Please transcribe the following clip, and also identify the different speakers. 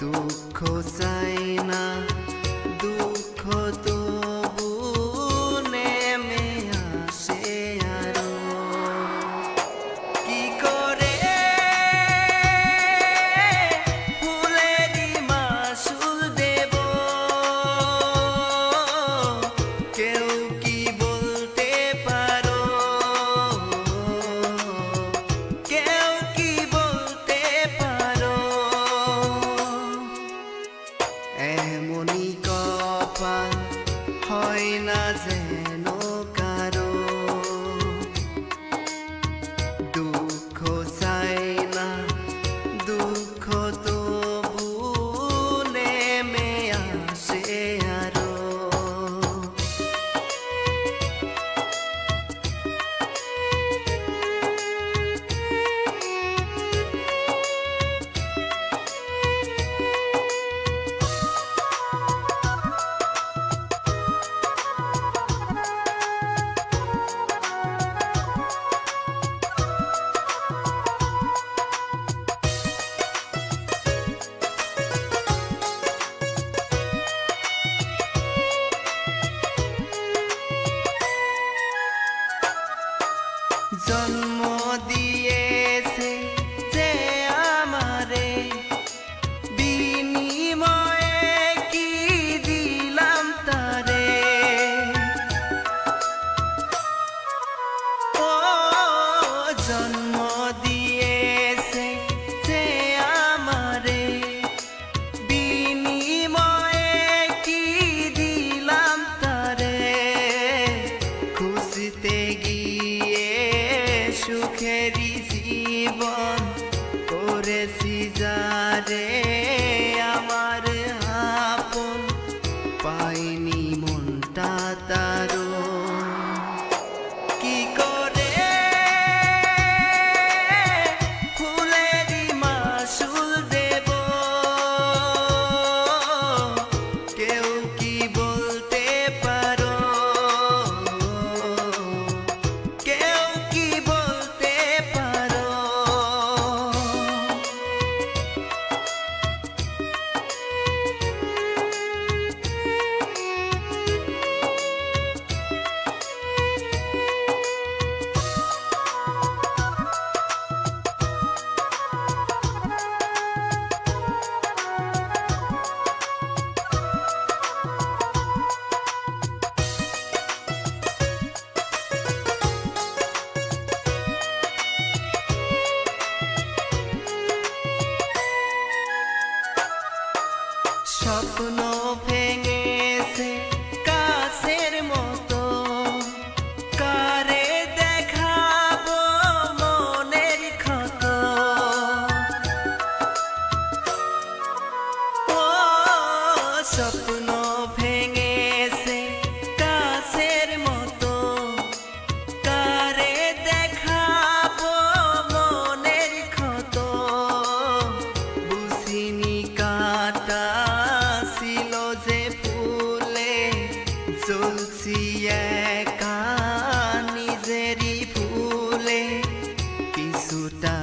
Speaker 1: দুঃখ চাই না দুঃখ তো and all. জন্ম দিয়েছে যে আমারে। বিনিময়ে কি দিলাম তারে? ও জন্ম দিয়ে dele. স্বপ্ন ভেঙেছে কাছের মতো। কারে দেখাবো মনের ক্ষত? ও স্বপ্ন গেছি একা নিজেরই ভুলে কিছুটা